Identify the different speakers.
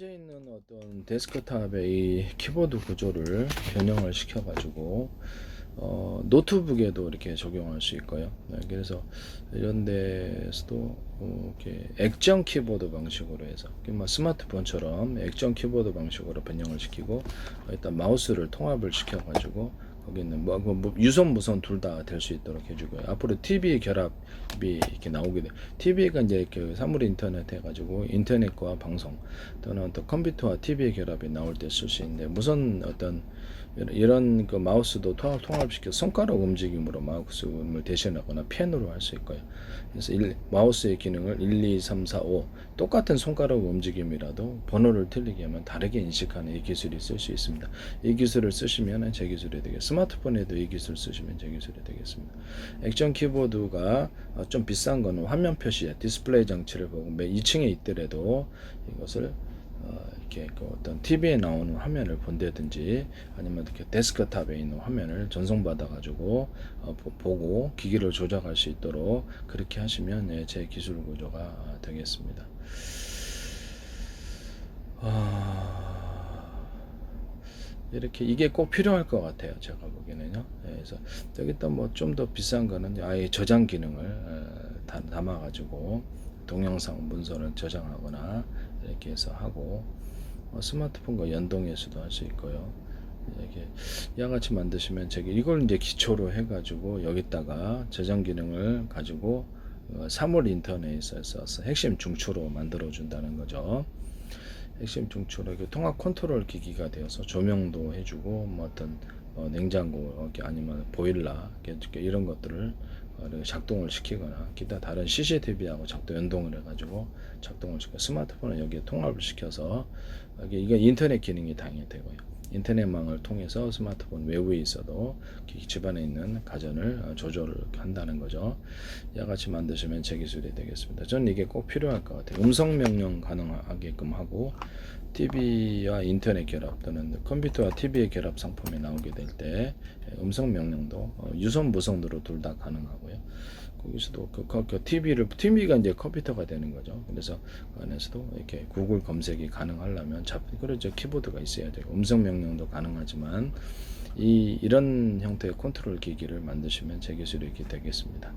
Speaker 1: 현재 있는 어떤 데스크탑의 이 키보드 구조를 변형을 시켜 가지고 어, 노트북에도 이렇게 적용할 수 있고요. 네, 그래서 이런 데서도 어, 이렇게 액정 키보드 방식으로 해서 뭐 스마트폰처럼 액정 키보드 방식으로 변형을 시키고 일단 마우스를 통합을 시켜 가지고 거기 있는 뭐, 뭐, 뭐 유선 무선 둘 다 될 수 있도록 해주고요. 앞으로 TV 결합이 이렇게 나오게 돼. TV가 이제 그 사물 인터넷 해가지고 인터넷과 방송 또는 어떤 컴퓨터와 TV 결합이 나올 때 쓸 수 있는데 무선 어떤 이런- 그 마우스도 통합 통합시켜 손가락 움직임으로 마우스를 대신하거나 펜으로 할 수 있고요. 그래서 일- 마우스의 기능을 1, 2, 3, 4, 5 똑같은 손가락 움직임이라도 번호를 틀리게 하면 다르게 인식하는 이 기술이 쓸 수 있습니다. 이 기술을 쓰시면 제 기술이 되겠습니다. 스마트폰에도 이 기술 쓰시면 제 기술이 되겠습니다. 액션 키보드가 어, 좀 비싼 거는 화면 표시, 디스플레이 장치를 보고 매 2층에 있더라도 이것을 어, 이렇게 그 어떤 TV에 나오는 화면을 본다든지 아니면 이렇게 데스크탑에 있는 화면을 전송받아 가지고 어, 보- 보고 기기를 조작할 수 있도록 그렇게 하시면 예, 제 기술 구조가 아, 되겠습니다. 이렇게 이게 꼭 필요할 것 같아요. 제가 보기에는요. 예, 그래서 여기다 뭐 좀 더 비싼 거는 아예 저장 기능을 어, 다- 담아가지고 동영상 문서를 저장하거나 이렇게 해서 하고 어, 스마트폰과 연동해서도 할 수 있고요. 이렇게 양같이 만드시면 제가 이걸 이제 기초로 해가지고 여기다가 저장 기능을 가지고 어, 사물 인터넷에서 핵심 중추로 만들어 준다는 거죠. 핵심 중추로 이렇게 통합 컨트롤 기기가 되어서 조명도 해주고 뭐 어떤 어, 냉장고 이렇게 아니면 보일러 이렇게 이런 것들을 어, 작동을 시키거나 기타 다른 CCTV하고 작동 연동을 해가지고 작동을 시켜 스마트폰을 여기에 통합을 시켜서 이게 인터넷 기능이 당연히 되고요. 인터넷망을 통해서 스마트폰 외부에 있어도 기- 집안에 있는 가전을 어, 조절을 한다는 거죠. 이같이 만드시면 제 기술이 되겠습니다. 저는 이게 꼭 필요할 것 같아요. 음성 명령 가능하게끔 하고 TV와 인터넷 결합 또는 컴퓨터와 TV의 결합 상품이 나오게 될 때 음성 명령도 어, 유선 무선으로 둘 다 가능하고요. 거기서도 그, 그, 그 TV를 TV가 이제 컴퓨터가 되는 거죠. 그래서 그 안에서도 이렇게 구글 검색이 가능하려면 잡 그렇죠 키보드가 있어야 돼요. 음성 명령도 가능하지만 이 이런 형태의 컨트롤 기기를 만드시면 제 기술이 이렇게 되겠습니다.